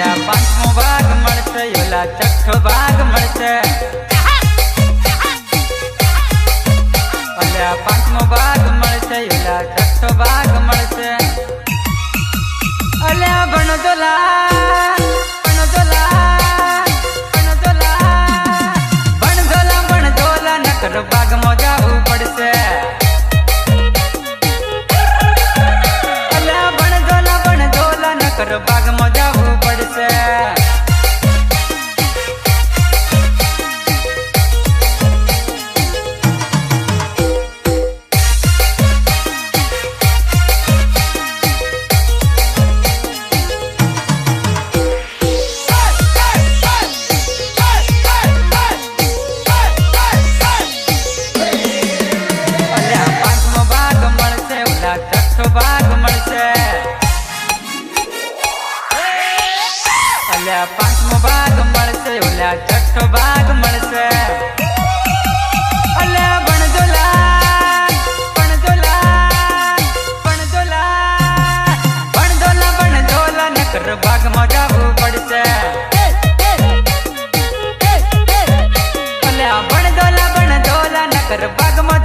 ત્યાં પાંચમો ભાગ મળશે, ઓલા છઠ્ઠો ભાગ મળશે. પાંચમો ભાગ મળશે, ઓલા છઠ્ઠો ભાગ મળશે. અલ્યા પાંચમો ભાગ મળશે. ઓલા છઠ્ઠો ભાગ પાંચમો ભાગ મળશે ઓલા છઠ્ઠો ભાગ મળશે. ભાગમાં જાવું પડશે. ભાગમાં